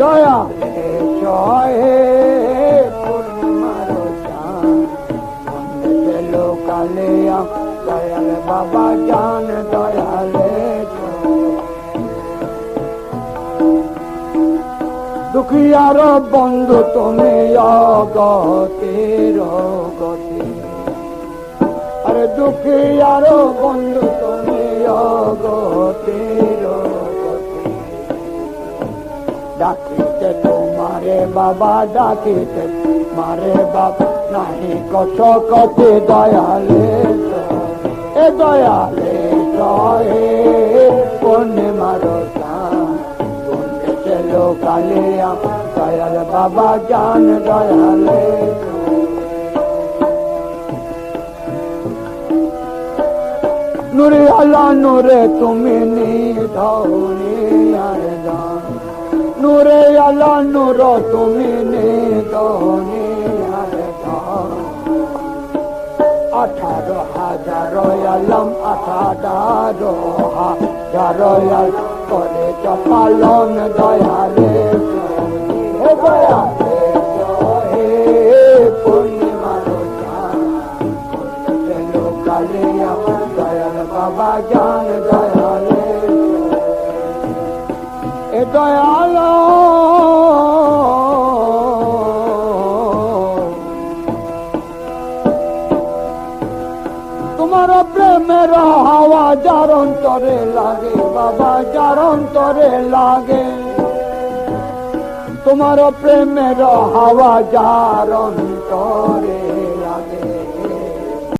দয়া চাঁদ কালিয়া দয়াল বাবা জান, দয়ালে দুঃখিয়ার বন্ধু, তুমি অগতির গতি দুঃখিয়ার বন্ধু, তুমি ডাকিতে তোমারে বাবা, ডাকিতে মারে বাবা। নাহি কত কতে দয়ালে এ দয়ালে জয়ে পূর্ণিমার পুণ্যে চলো কালিয়া দয়াল বাবা জান দয়ালে নুরে আল্লাহ নুরে তুমি নিধৌনি আর দান। নুরে আল্লাহ নুর, তুমি আঠারো হাজার আলম, আঠারো হাজার করে চপালন দয়ালে দয়ালে দয়াল বাবা জান দয়ালে এ দয়ালা তোমার প্রেমের হাওয়া যার অন্তরে লাগে, বাবা, যার অন্তরে লাগে। তোমার প্রেমের হাওয়া যার অন্তরে